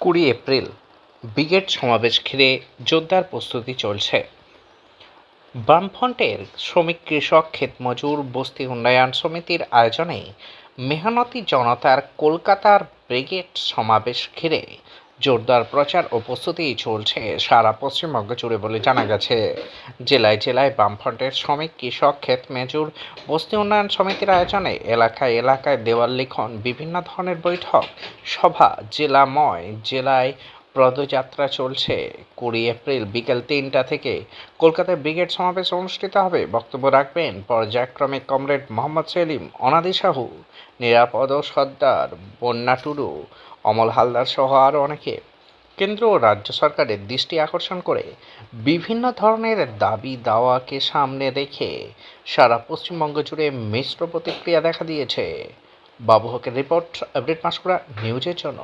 কুড়ি April brigade সমাবেশ ঘিরে জোরদার প্রস্তুতি চলছে। বামফ্রন্টের শ্রমিক কৃষক ক্ষেতমজুর বস্তি উন্নয়ন সমিতির আয়োজনে মেহনতি জনতার কলকাতার ব্রিগেড সমাবেশ ঘিরে জোরদার প্রচার ও প্রস্তুতি চলছে সারা পশ্চিমবঙ্গ জুড়ে বলে জানা গেছে। জেলায় জেলায় বামফ্রন্টের শ্রমিক, কৃষক, ক্ষেত মেজুর, বস্তি উন্নয়ন সমিতির আয়োজনে এলাকায় এলাকায় দেওয়াল লিখন, বিভিন্ন ধরনের বৈঠক, সভা, জেলাময়, জেলায় পদযাত্রা চলছে কুড়ি এপ্রিল বিকেল তিনটা থেকে। কলকাতায় ব্রিগেড সমাবেশ অনুষ্ঠিত হবে। বক্তব্য রাখবেন পর্যায়ক্রমে কমরেড মোহাম্মদ সেলিম, অনাদি সাহু, নিরাপদ সর্দার বন্যা টুডু, অমল হালদার সহ আরও অনেকে। কেন্দ্র ও রাজ্য সরকারের দৃষ্টি আকর্ষণ করে বিভিন্ন ধরনের দাবি দাওয়াকে সামনে রেখে সারা পশ্চিমবঙ্গ জুড়ে মিশ্র প্রতিক্রিয়া দেখা দিয়েছে। বাবু হকের রিপোর্ট, আপডেট পাঁশকুড়া নিউজের জন্য।